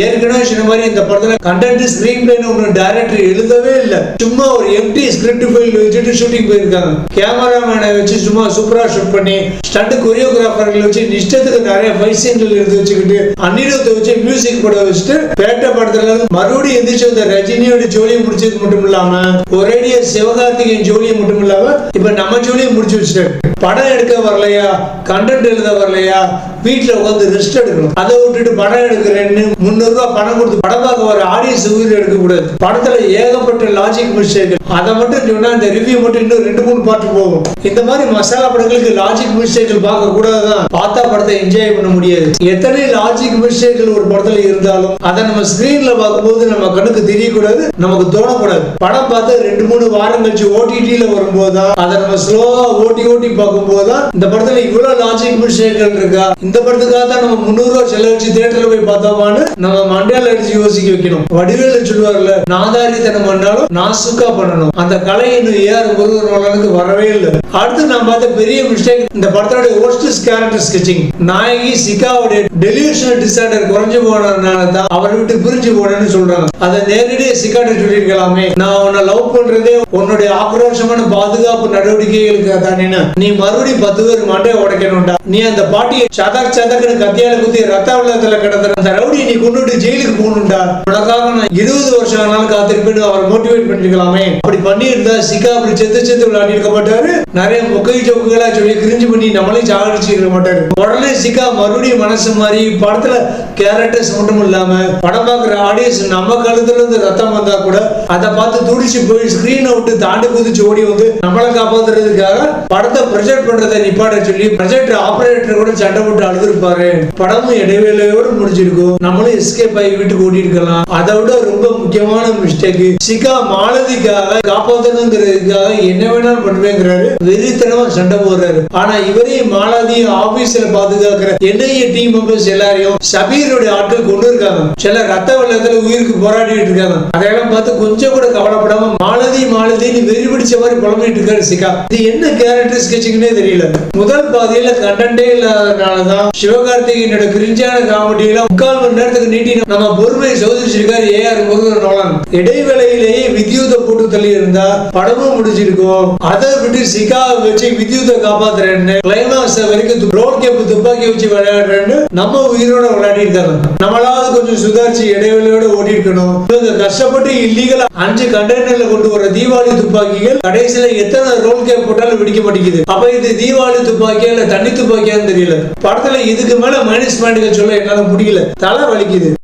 ஏற்கனவே சொன்ன மாதிரி இந்த படத்துல கண்டென்ட் ஸ்கிரீன் பிளேன்னு ஒன்று டைரக்டர் எழுதவே இல்லை. சும்மா ஒரு எம்டி ஸ்கிரிப்ட் ஃபைல் வச்சுட்டு ஷூட்டிங் போயிருக்காங்க. கேமராமேனை வச்சு சும்மா சூப்பரா ஷூட் பண்ணி ஸ்டண்ட் கொரியோகிராஃபர்களை வச்சு நிஷ்டத்துக்கு நிறைய ஃபைட் சீன்கள் எடுத்து வச்சுக்கிட்டு அன்னிரத்தை வச்சு மியூசிக் போட வச்சுட்டு பேட்ட படத்துல மறுபடியும் எந்திரிச்சு வந்த ரஜினியோட ஜோலியை முடிச்சது மட்டும் இல்லாம ஒரேடிய சிவகார்த்திகேயன் ஜோலியை மட்டும் இல்லாம இப்ப நம்ம ஜோலியை முடிச்சு வச்சுட்டாரு. படம் எடுக்க வரலையா? கண்டென்ட் எழுத வரலையா? வீட்டில் உட்காந்து ரெஸ்ட் எடுக்கணும். அதை விட்டுட்டு படம் எடுக்கிறேன்னு முந்நூறு ரூபாய் பணம் கொடுத்து படம் பார்க்க வர ஆடியன்ஸ் உயிர் எடுக்க கூடாது படத்துல ஏகப்பட்ட லாஜிக் மிஸ்டேக் அதை மட்டும் சொன்னா இந்த ரிவ்யூ மட்டும் இன்னும் ரெண்டு மூணு பாட்டு போகும். இந்த மாதிரி மசாலா படங்களுக்கு லாஜிக் மிஸ்டேக்கள் பார்க்க கூடாதுதான். பார்த்தா படத்தை என்ஜாய் பண்ண முடியாது. எத்தனை லாஜிக் மிஸ்டேக்கள் ஒரு படத்துல இருந்தாலும் அதை நம்ம ஸ்கிரீன்ல பார்க்கும்போது நம்ம கண்ணுக்கு தெரியக்கூடாது நமக்கு தோணக்கூடாது. படம் பார்த்து ரெண்டு மூணு வாரம் கழிச்சு ஓடிடியில வரும்போது தான் அதை நம்ம ஸ்லோவா ஓட்டி ஓட்டி பார்க்கும்போது தான் இந்த படத்துல இவ்வளவு லாஜிக் விஷயங்கள் இருக்கா? இந்த படத்துக்காக தான் நம்ம முந்நூறு ரூபாய் செலவழிச்சு தியேட்டர்ல போய் பார்த்தோமான்னு நம்ம மண்டையில அடிச்சு யோசிக்க வைக்கணும். வடிவேல சொல்லுவார்ல நாதாரித்தனம் பண்ணாலும் நாசுக்கா பண்ணணும். அந்த கலை இன்னும் ஏஆர் முருகனுக்கு வரவே இல்லை. அடுத்து நான் பார்த்த பெரிய மிஸ்டேக் இந்த படத்தோட ஒர்ஸ்ட் கேரக்டர் ஸ்கெச்சிங் நாயகி சிகாவுடைய டெலியூஷனல் டிசார்டர் குறைஞ்சு போனதுனால தான் அவரை விட்டு பிரிஞ்சு போனேன்னு சொல்றாங்க. அதை நேரடியாக சிகாட்ட சொல்லியிருக்கலாமே. நான் உன்னை லவ் பண்றதே உன்னுடைய ஆக்ரோஷமான பாதுகாப்பு நடவடிக்கைகளுக்கு தானே நீ மறுபடியும் பத்து பேர் மண்டையை உடைக்கணும்டா. நீ அந்த பாட்டியை சதக் சதக்குன்னு கத்தியால குத்தி ரத்த உள்ளத்துல கிடந்த அந்த ரவுடியை நீ கொண்டுட்டு ஜெயிலுக்கு போகணும்டா. உனக்காக நான் இருபது வருஷம் ஆனாலும் காத்திருப்பேன்னு அவர் மோட்டிவேட் பண்ணிருக்கலாமே. அப்படி பண்ணியிருந்தா சிக்கா அப்படி செத்து செத்து விளையாடி இருக்க மாட்டாரு. நிறைய முக்கை ஜோக்குகளா சொல்லி கிரிஞ்சு பண்ணி நம்மளையும் சாகடிச்சிருக்க மாட்டாரு. உடனே சிகா மறுபடியும் மனசு மாதிரி படத்துல கேரக்டர்ஸ் மட்டும் இல்லாம படம் பார்க்குற ஆடியன்ஸ் நம்ம கழுத்துல இருந்து ரத்தம் வந்தா கூட அதை பார்த்து துடிச்சு போய் ஸ்கிரீனை விட்டு தாண்டி குதிச்சு ஓடி வந்து நம்மளை காப்பாத்துறதுக்காக படத்தை ப்ரொஜெக்ட் பண்றதை நிப்பாட சொல்லி ப்ரொஜெக்ட் ஆபரேட்டர் கூட சண்டை போட்டு அழுதுருப்பாரு. படமும் இடைவேளையோடு முடிஞ்சிருக்கும். நம்மளும் எஸ்கேப் ஆகி வீட்டுக்கு ஓடி இருக்கலாம். அதை விட ரொம்ப முக்கியமான மிஸ்டேக் சிகா மாலதிக்காக காப்பாத்தணுங்கிறதுக்காக என்ன வேணாலும் பண்ணுவேங்கிறாரு. வெறித்தனமா சண்டை போடுறாரு. ஆனா இவரையும் மாலதியும் ஆபீஸ்ல பாதுகாக்கிற என்ஐஏ டீம் மெம்பர்ஸ் எல்லாரையும் சபீருடைய ஆட்கள் கொண்டு இருக்காங்க. சில ரத்த வெள்ளத்துல உயிருக்கு போராடிட்டு இருக்காங்க. அதையெல்லாம் பார்த்து கொஞ்சம் கூட கவலைப்படாம மாலதி மாலதின்னு வெறி பிடிச்ச மாதிரி புலம்பிட்டு இருக்காரு சிகா. இது என்ன கேரக்டர் ஸ்கெச்சிங்னே தெரியல. முதல் பாதியில கண்டே இல்லாதனாலதான் சிவகார்த்திகேயனோட கிரிஞ்சான காமெடியில முக்கால் மணி நேரத்துக்கு நீட்டி நம்ம பொறுமையை சோதிச்சிருக்காரு ஏ ஆர் முருகன். நோலன் இடைவேளையிலேயே வித்யூத்தை போட்டு தள்ளி இருந்தா படமும் முடிஞ்சிருக்கும். அதை விட்டு சிகாவை வச்சு வித்யூத்தை காப்பாத்துறேன்னு கிளைமாக்ஸ் வரைக்கும் ரோட் கேப் துப்பாக்கி வச்சு விளையாடுறேன்னு நம்ம உயிரோட விளையாடி இருக்காங்க. நம்மளாவது கொஞ்சம் சுதாரிச்சு இடைவேளையோட ஓடி இருக்கணும் இவங்க கஷ்டப்பட்டு இல்லீகலா அஞ்சு கண்டெய்னர்ல கொண்டு வர தீபாவளி துப்பாக்கிகள் கடைசியில எத்தனை ரோல் கேப் போட்டாலும் வெடிக்க மாட்டேங்குது. அப்ப இது தீபாவளி துப்பாக்கியா இல்ல தண்ணி துப்பாக்கியான்னு தெரியல. படத்துல இதுக்கு மேல மைனஸ் பாயிண்ட்கள் சொல்ல என்னால முடியல. தலை வலிக்குது.